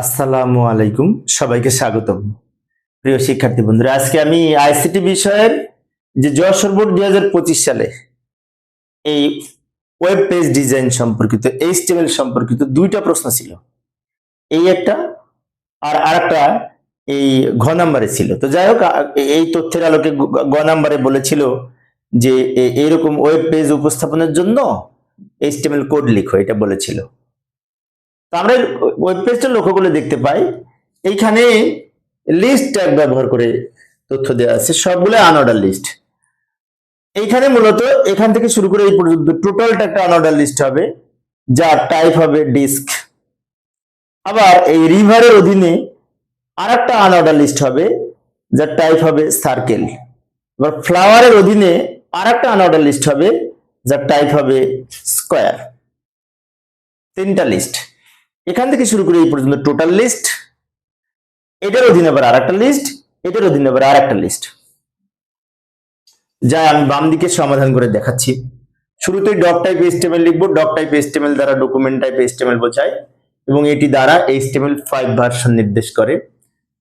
আসসালামু আলাইকুম। সবাইকে স্বাগতম। প্রিয় শিক্ষার্থী বন্ধুরা, আজকে আমি আইসিটি বিষয়ের যে যশোর বোর্ড দুই হাজার পঁচিশ সালে এই ওয়েব পেজ ডিজাইন সম্পর্কিত এইচটিএমএল সম্পর্কিত দুইটা প্রশ্ন ছিল। এই একটা আর আরেকটা এই ঘ নাম্বারে ছিল। তো যাই হোক এই তথ্যের আলোকে গ নাম্বারে বলেছিল যে এরকম ওয়েব পেজ উপস্থাপনের জন্য এইচটিএমএল কোড লিখো, এটা বলেছিল। তো আমরা ওয়েব পেজটা লক্ষ্য দেখতে পাই, এইখানে লিস্ট ট্যাগ ব্যবহার করে তথ্য দেওয়া আছে, সবগুলো আনঅর্ডার লিস্ট এইখানে মূলত এখান থেকে শুরু করে এই পর্যন্ত টোটালটা একটা আনঅর্ডার লিস্ট হবে, যার টাইপ হবে ডিস্ক আবার এই রিভারের অধীনে আর একটা আনঅর্ডার লিস্ট হবে, যার টাইপ হবে সার্কেল এবার ফ্লাওয়ারের অধীনে আর একটা আনঅর্ডার লিস্ট হবে, যার টাইপ হবে স্কোয়ার তিনটা লিস্ট এখান থেকে শুরু করে এই পর্যন্ত টোটাল লিস্ট এটার অধীনে আবার আর একটা লিস্ট এটার অধীনে আবার আর একটা লিস্ট যা আমি বাম দিকে সমাধান করে দেখাচ্ছি। শুরুতেই ডক টাইপ এস্টেমেল লিখব ডক টাইপ এস্টেমেল দ্বারা ডকুমেন্ট টাইপ এস্টেমেল বোঝায়, এবং এটি দ্বারা এইচটিএমএল ফাইভ ভার্সন নির্দেশ করে।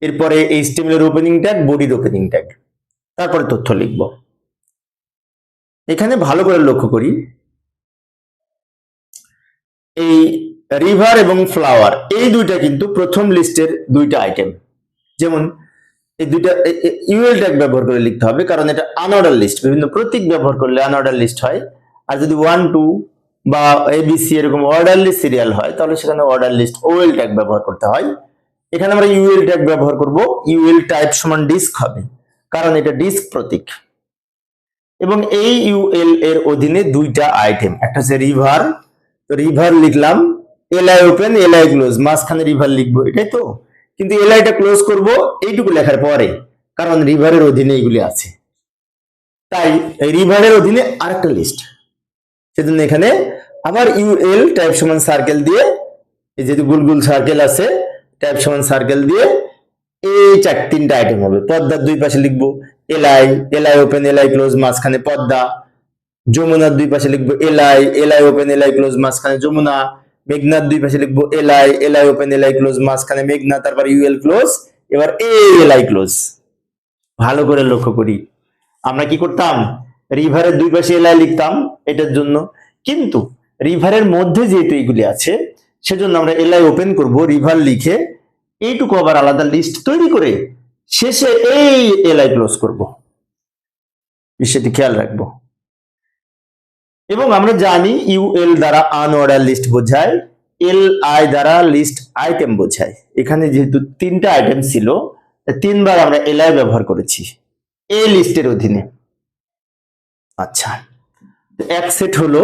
এরপরে এইচটিএমএল এর ওপেনিং ট্যাগ বডির ওপেনিং ট্যাগ তারপরে তথ্য লিখব। এখানে ভালো করে লক্ষ্য করি। এই রিভার এবং ফ্লাওয়ার এই দুইটা কিন্তু প্রথম লিস্টের দুইটা আইটেম যেমন, এই দুইটা ইউএল ট্যাগ ব্যবহার করে লিখতে হবে, কারণ এটা আনঅর্ডার লিস্ট বিভিন্ন প্রতীক ব্যবহার করলে আনঅর্ডার লিস্ট হয়। আর যদি ওয়ান টু বা এবিসি এরকম অর্ডারলি সিরিয়াল হয়, তাহলে সেখানে অর্ডার লিস্ট ওএল ট্যাগ ব্যবহার করতে হয়। এখানে আমরা ইউএল ট্যাগ ব্যবহার করব ইউএল টাইপ সমান ডিস্ক হবে, কারণ এটা ডিস্ক প্রতীক। এবং এই ইউএল এর অধীনে দুইটা আইটেম একটা হচ্ছে রিভার রিভার লিখলাম এলআই ওপেন এলআই ক্লোজ মাঝখানে রিভার লিখব, এটাই তো? কিন্তু এলআইটা ক্লোজ করব, এইটুকু লেখার পরে, কারণ রিভারের অধীনে এইগুলি আছে। তাই রিভারের অধীনে আরেকটা লিস্ট সেজন্য এখানে আবার ইউএল টাইপ সমান সার্কেল দিয়ে, এই যেহেতু গুলগুল সার্কেল আছে টাইপ সমান সার্কেল দিয়ে, এই চার তিনটা আইটেম হবে। পদ্মার দুই পাশে লিখব LI LI open LI close মাঝখানে পদ্মা। যমুনার দুই পাশে লিখব LI LI open LI close মাঝখানে যমুনা। মেঘনার দুই পাশে লিখব LI LI open LI close মাঝখানে মেঘনা, তারপর ইউএল ক্লোজ এবার এ এলআই ক্লোজ ভালো করে লক্ষ্য করি। আমরা কি করতাম? রিভারের দুই পাশে এলআই লিখতাম এটার জন্য। কিন্তু রিভারের মধ্যে যেহেতু এগুলি আছে, সেজন্য আমরা এলআই ওপেন করব রিভার লিখে এইটুকু আবার আলাদা লিস্ট তৈরি করে শেষে এই এলআই ক্লোজ করব। বিষয়টি খেয়াল রাখব। এবং আমরা জানি ইউএল দ্বারা আনঅর্ডার লিস্ট বোঝায় এল আই দ্বারা লিস্ট আইটেম বোঝায়। এখানে যেহেতু তিনটা আইটেম ছিল তিনবার আমরা এল আই ব্যবহার করেছি এ লিস্টের অধীনে। আচ্ছা এক সেট হলো,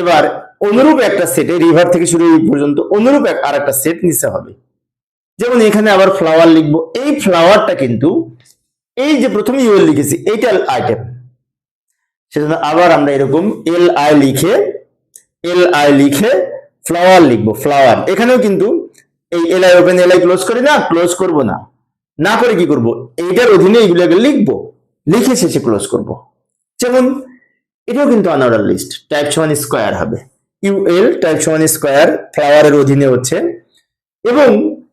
এবার অনুরূপ একটা সেটে রিভার থেকে শুরু এই পর্যন্ত অনুরূপ আর একটা সেট নিতে হবে। যেমন এখানে আবার ফ্লাওয়ার লিখব, এই ফ্লাওয়ারটা কিন্তু এই যে প্রথমে ইউএল লিখেছি, এইটা আইটেম সেজন্য আবার আমরা এরকম এল আই লিখে এল আই লিখে ফ্লাওয়ার লিখব ফ্লাওয়ার এখানেও কিন্তু এই L I open L I close করি না ক্লোজ করব না। না করে কি করব? এইটার অধীনে এইগুলোকে লিখব, লিখে শেষে ক্লোজ করব। যেমন এটাও কিন্তু আনঅর্ডার লিস্ট টাইপ সমান স্কোয়ার হবে। ইউএল টাইপ সমান স্কোয়ার ফ্লাওয়ারের অধীনে হচ্ছে। এবং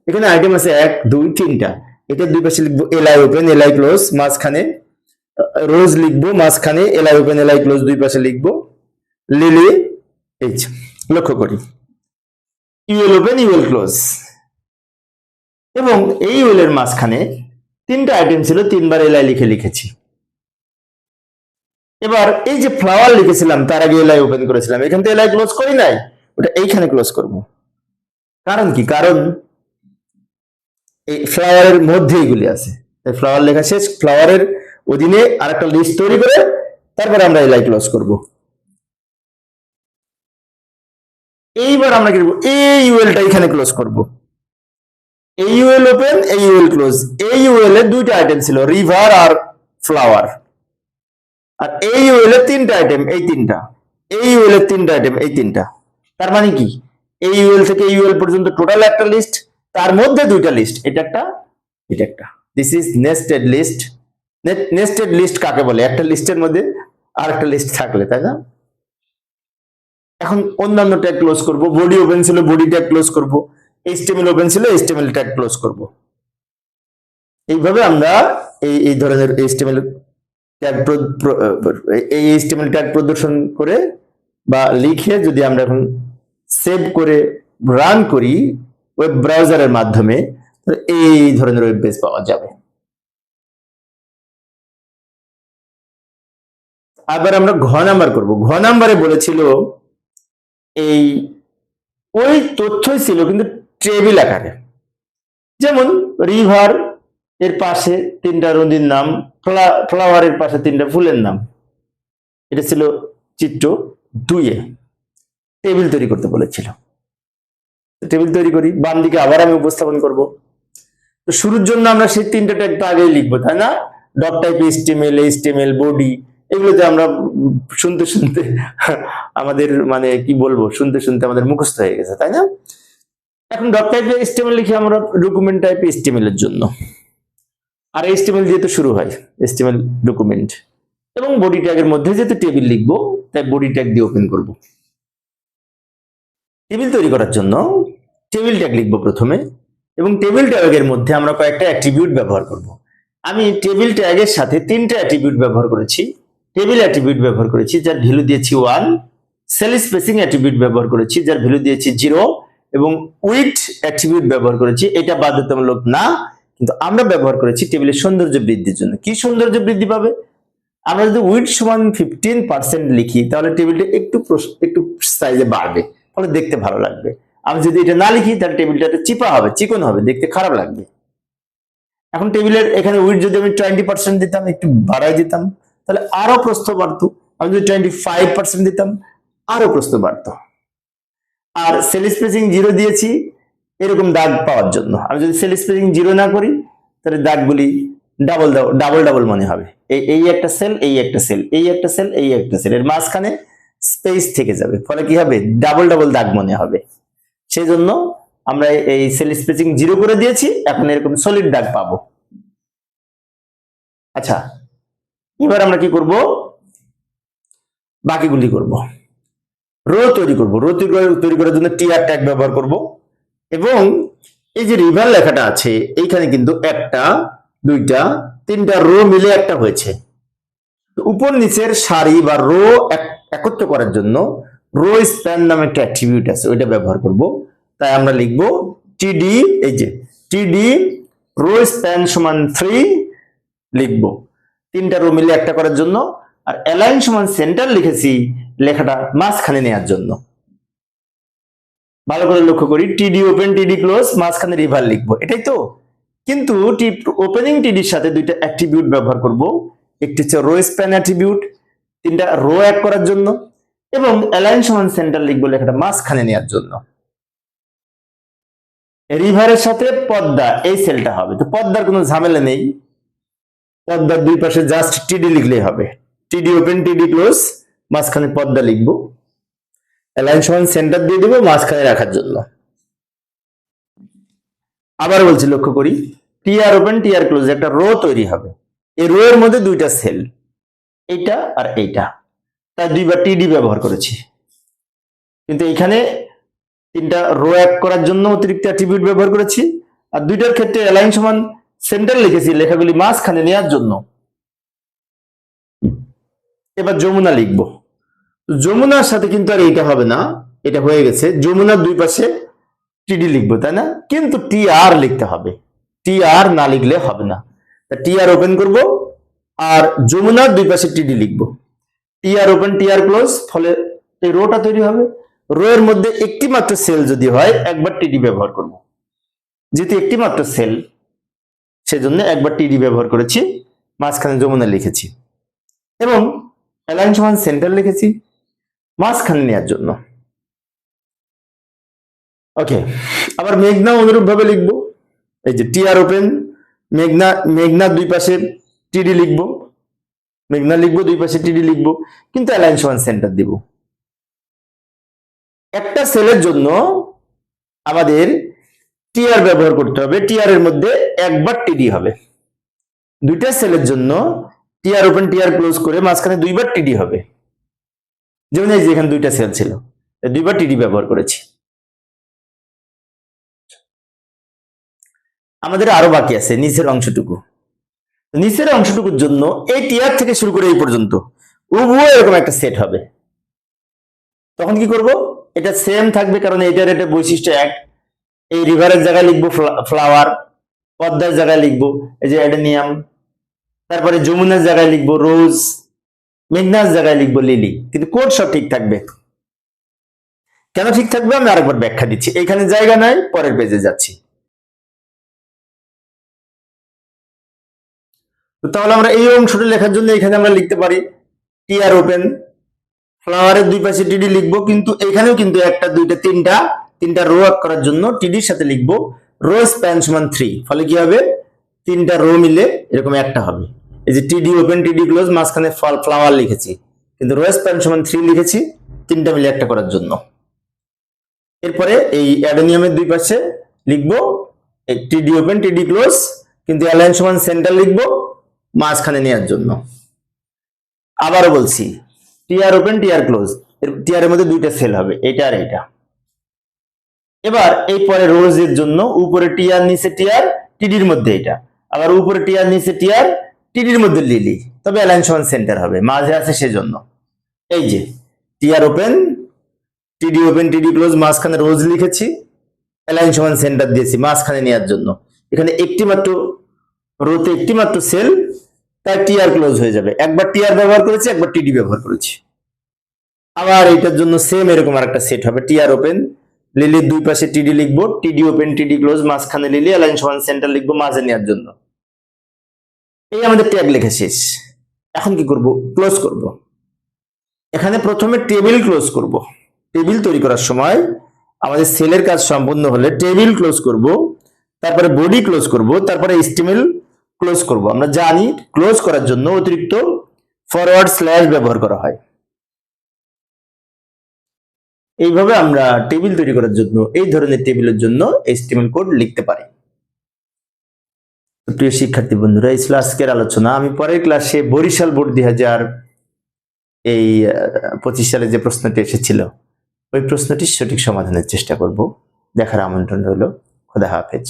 এখানে আইটেম আছে এক, দুই, তিনটা। এটার দুই পাশে লিখব L I open L I close মাঝখানে রোজ লিখব, মাঝখানে এলাই ওপেন এলাই ক্লোজ, দুই পাশে লিখব। লিলি এইচ লক্ষ্য করি। UL open, UL close. এবং এই ইউএল এর মাঝখানে তিনটা আইটেম ছিল, তিনবার এলআই লিখে লিখেছি। এবার এই যে ফ্লাওয়ার লিখেছিলাম, তার আগে এলাই ওপেন করেছিলাম। এখান থেকে এলাই ক্লোজ করি নাই, ওটা এইখানে ক্লোজ করব। কারণ কি? কারণ এই ফ্লাওয়ারের মধ্যে এগুলি আছে। ফ্লাওয়ার লেখা শেষ ফ্লাওয়ারের অধীনে আরেকটা লিস্ট তৈরি করে তারপরে আমরা এলাই ক্লোজ করব। এইবার আমরা কি এই ইউএলটা এখানে ক্লোজ করব। এই ইউএল ওপেন এই ইউএল ক্লোজ এই ইউএল এর দুইটা আইটেম ছিল রিভার আর ফ্লাওয়ার আর এই ইউএল তিনটা আইটেম এই তিনটা। এই ইউএল তিনটা আইটেম এই তিনটা। তার মানে কি? এই ইউএল থেকে ইউএল পর্যন্ত টোটাল একটা লিস্ট তার মধ্যে দুইটা লিস্ট এটা একটা এটা একটা। This is nested list nested list কাকে বলে? একটা লিস্টের মধ্যে আর একটা লিস্ট থাকলে, তাই না? এখন অন্যান্য ট্যাগ ক্লোজ করব বডি ওপেন ছিল বডি ট্যাগ ক্লোজ করব এইচটিএমএল ওপেন ছিল এইচটিএমএল ট্যাগ ক্লোজ করব। এইভাবে আমরা এই এই ধরনের এইচটিএমএল ট্যাগ এই এইচটিএমএল ট্যাগ প্রদর্শন করে বা লিখে যদি আমরা এখন সেভ করে রান করি ওয়েব ব্রাউজারের মাধ্যমে এই ধরনের ওয়েব পেজ পাওয়া যাবে। আবার আমরা ঘ নাম্বার করব। ঘ নাম্বারে বলেছিল, এই ওই তথ্যই ছিল কিন্তু টেবিল আকারে। যেমন রিভার এর পাশে তিনটা নদীর নাম ফ্লাওয়ারের পাশে তিনটা ফুলের নাম। এটা ছিল চিত্র দুইয়ে টেবিল তৈরি করতে বলেছিল। টেবিল তৈরি করি, বাম দিকে আবার আমি উপস্থাপন করব। তো শুরুর জন্য আমরা সেই তিনটা ট্যাগ তো আগেই লিখব, তাই না? Dot type HTML HTML body. এগুলোতে আমরা শুনতে শুনতে আমাদের মানে কি বলব, শুনতে শুনতে আমাদের মুখস্থ হয়ে গেছে, তাই না? এখন ডট টাইপ এইচটিএমএল লিখি আমরা ডকুমেন্ট টাইপ এইচটিএমএল এর জন্য। আর এইচটিএমএল দিয়ে তো শুরু হয় এইচটিএমএল ডকুমেন্ট এবং বডি ট্যাগের মধ্যে যেহেতু টেবিল লিখব, তাই বডি ট্যাগ দিয়ে ওপেন করব। টেবিল তৈরি করার জন্য টেবিল ট্যাগ লিখব প্রথমে, এবং টেবিল ট্যাগের মধ্যে আমরা কয়েকটা অ্যাট্রিবিউট ব্যবহার করব। আমি টেবিল ট্যাগের সাথে তিনটা অ্যাট্রিবিউট ব্যবহার করেছি। টেবিল অ্যাট্রিবিউট ব্যবহার করেছি, যার ভ্যালু দিয়েছি ওয়ান সেল স্পেসিং অ্যাট্রিবিউট ব্যবহার করেছি, যার ভ্যালু দিয়েছি জিরো এবং উইথ অ্যাট্রিবিউট ব্যবহার করেছি, এটা বাধ্যতামূলক না, কিন্তু আমরা ব্যবহার করেছি টেবিলের সৌন্দর্য বৃদ্ধির জন্য। কি সৌন্দর্য বৃদ্ধি পাবে? আমরা যদি উইথ সমান ফিফটিন পার্সেন্ট লিখি, তাহলে টেবিলটা একটু একটু সাইজে বাড়বে, ফলে দেখতে ভালো লাগবে। আমি যদি এটা না লিখি, তাহলে টেবিলটা একটু চিপা হবে, চিকন হবে, দেখতে খারাপ লাগবে। এখন টেবিলের এখানে উইথ যদি আমি টোয়েন্টি পার্সেন্ট দিতাম, একটু বাড়াই দিতাম তাহলে আরও প্রস্থ বাড়তো। আমি যদি টোয়েন্টি ফাইভ পার্সেন্ট দিতাম, আরও প্রস্থ বাড়তো। আর সেল স্পেসিং জিরো দিয়েছি, এরকম দাগ পাওয়ার জন্য। আমি যদি সেল স্পেসিং জিরো না করি, তাহলে দাগগুলি ডাবল ডাবল ডাবল মনে হবে। এই এই একটা সেল এই একটা সেল এই একটা সেল এই একটা সেল এর মাঝখানে স্পেস থেকে যাবে। ফলে কি হবে? ডাবল ডাবল দাগ মনে হবে। সেই জন্য আমরা এই সেল স্পেসিং জিরো করে দিয়েছি, এখন এরকম সলিড দাগ পাবো। আচ্ছা এবার আমরা কি করব? বাকিগুলি করব। রো তৈরি করব। রো তৈরি করার জন্য টিআর ট্যাগ ব্যবহার করব। এবং এই যে রিভার লেখাটা আছে, এইখানে কিন্তু একটা, দুইটা, তিনটা রো মিলে একটা হয়েছে। উপর নিচের সারি বা রো একত্র করার জন্য রো স্প্যান নামে একটা অ্যাট্রিবিউট আছে, ওইটা ব্যবহার করব। তাই আমরা লিখব টিডি, এই যে টিডি, রো স্প্যান সমান থ্রি লিখব। তিনটা রো মিলে একটা করার জন্য, আর অ্যালাইন সমান সেন্টার লিখেছি লেখাটা মাঝখানে নেওয়ার জন্য। ভালো করে লক্ষ্য করি টিডি ওপেন টিডি ক্লোজ মাঝখানে রিভার লিখব, এটাই তো? কিন্তু ওপেনিং টিডির সাথে দুইটা অ্যাট্রিবিউট ব্যবহার করব, একটি হচ্ছে রো স্প্যান অ্যাট্রিবিউট তিনটা রো এক করার জন্য, এবং অ্যালাইন সমান সেন্টার লিখব লেখাটা মাঝখানে নেওয়ার জন্য। রিভারের সাথে পদ্মা, এই সেলটা হবে, তো পদ্মার কোনো ঝামেলা নেই। পদ্মার দুই পাশে জাস্ট টিডি লিখলেই হবে। টিডি ওপেন টিডি ক্লোজ মাঝখানে পদ্মা লিখব। অ্যালাইন সমান সেন্টার দিয়ে দেবো মাঝখানে রাখার জন্য। আবার বলছি, লক্ষ্য করি টিআর ওপেন টিআর ক্লোজ একটা রো তৈরি হবে। এই রো এর মধ্যে দুইটা সেল এইটা আর এইটা। তাই দুইবার টিডি ব্যবহার করেছি। কিন্তু এখানে তিনটা রো এক করার জন্য অতিরিক্ত অ্যাট্রিবিউট ব্যবহার করেছি। আর দুইটার ক্ষেত্রে অ্যালাইন সমান সেন্টার লিখেছি লেখাগুলি মাঝখানে নেওয়ার জন্য। এবার যমুনা লিখব। যমুনার সাথে কিন্তু আর এইটা হবে না, এটা হয়ে গেছে। যমুনার দুই পাশে টিডি লিখব, তাই না? কিন্তু টি আর লিখতে হবে। টি আর না লিখলে হবে না। টি আর ওপেন করব, আর যমুনার দুই পাশে টিডি লিখব। টি আর ওপেন টি আর ক্লোজ ফলে এই রোটা তৈরি হবে। রো এর মধ্যে একটি মাত্র সেল যদি হয়, একবার টিডি ব্যবহার করব। যেহেতু একটি মাত্র সেল সেজন্য একবার টিডি ব্যবহার করেছি, মাঝখানে যমুনা লিখেছি এবং অ্যালাইন সমান সেন্টার লিখেছি মাঝখানে নেওয়ার জন্য। ওকে আবার মেঘনা অনুরূপ ভাবে লিখব, এই যে টিআর ওপেন মেঘনা মেঘনার দুই পাশে টিডি লিখব, মেঘনা লিখব, দুই পাশে টিডি লিখব, কিন্তু অ্যালাইন সমান সেন্টার দিব। একটা সেলের জন্য আমাদের টিআর ব্যবহার করতে হবে। টিআর এর মধ্যে একবার টিডি হবে। দুইটা সেলের জন্য টিআর ওপেন টিআর ক্লোজ করে মাঝখানে দুইবার টিডি হবে। যেমন এই যে এখানে দুইটা সেল ছিল। দুইবার টিডি ব্যবহার করেছি। আমাদের আরও বাকি আছে, নিচের অংশটুকু। নিচের অংশটুকুর জন্য এই টিয়ার থেকে শুরু করে এই পর্যন্ত উভয় এরকম একটা সেট হবে। তখন কি করব? এটা সেম থাকবে কারণ এটার এটা বৈশিষ্ট্য এক। এই রিভারের জায়গায় লিখব ফ্লাওয়ার পদ্মার জায়গায় লিখব, এই যে অ্যাডেনিয়াম তারপরে যমুনার জায়গায় লিখব রোজ মেঘনার জায়গায় লিখব লিলি কিন্তু কোড সব ঠিক থাকবে। কেন ঠিক থাকবে? আমি আরেকবার ব্যাখ্যা দিচ্ছি। এখানে জায়গা নাই, পরের পেজে যাচ্ছি। তাহলে আমরা এই অংশটা লেখার জন্য এখানে আমরা লিখতে পারি টিআর ওপেন ফ্লাওয়ারের দুই পাশে টিডি লিখব, কিন্তু এখানেও কিন্তু একটা, দুইটা, তিনটা তিনটা রো আপ করার জন্য টিডির সাথে লিখব রো স্প্যান সমান থ্রি ফলে কি হবে? তিনটা রো মিলে এরকম একটা হবে। এই যে টিডি ওপেন টিডি ক্লোজ মাঝখানে ফ্লাওয়ার লিখেছি। কিন্তু রো স্প্যান সমান থ্রি লিখেছি, তিনটা মিলে একটা করার জন্য। এরপরে এই অ্যাডোনিয়ামের দুই পাশে লিখব টিডি ওপেন টিডি ক্লোজ কিন্তু অ্যালাইন সমান সেন্টার লিখব, মাঝখানে নেওয়ার জন্য। আবারও বলছি TR open TR close TR এর মধ্যে দুইটা সেল হবে, এটা আর এটা এবার এই পরে রোজের জন্য উপরে টিআর নিচে টিআর টিডির মধ্যে এটা আবার উপরে টিআর নিচে টিআর টিডির মধ্যে লিলি। তবে অ্যালাইন সমান সেন্টার হবে, মাঝে আছে সেজন্য। এই যে TR open TD open TD close মাঝখানে রোজ লিখেছি অ্যালাইন সমান সেন্টার দিয়েছি মাঝখানে নেওয়ার জন্য। এখানে একটি মাত্র রোতে একটি মাত্র সেল তার টিআর ক্লোজ হয়ে যাবে। একবার টিআর ব্যবহার করেছি, একবার টিডি ব্যবহার করেছি। আবার এটার জন্য সেম এরকম আরেকটা সেট হবে টিআর ওপেন লিলির দুই পাশে টিডি লিখব টিডি ওপেন টিডি ক্লোজ মাঝখানে লিলি অ্যালাইন সমান সেন্টার লিখব, মাঝে নেওয়ার জন্য। এই আমাদের ট্যাগ লেখা শেষ। এখন কি করব? ক্লোজ করব। এখানে প্রথমে টেবিল ক্লোজ করব। টেবিল তৈরি করার সময় আমাদের সেলের কাজ সম্পূর্ণ হলে টেবিল ক্লোজ করব, তারপরে বডি ক্লোজ করব, তারপরে স্টিমেল ক্লোজ করব। আমরা জানি ক্লোজ করার জন্য অতিরিক্ত ফরওয়ার্ড স্ল্যাশ ব্যবহার করা হয়। এইভাবে আমরা টেবিল তৈরি করার জন্য, এই ধরনের টেবিলের জন্য এইচটিএমএল কোড লিখতে পারি। প্রিয় শিক্ষার্থী বন্ধুরা, এই আজকের আলোচনা। আমি পরের ক্লাসে বরিশাল বোর্ড দুই হাজার এই পঁচিশ সালে যে প্রশ্নটি এসেছিল, ওই প্রশ্নটির সঠিক সমাধানের চেষ্টা করব। দেখার আমন্ত্রণ রইল। খোদা হাফেজ।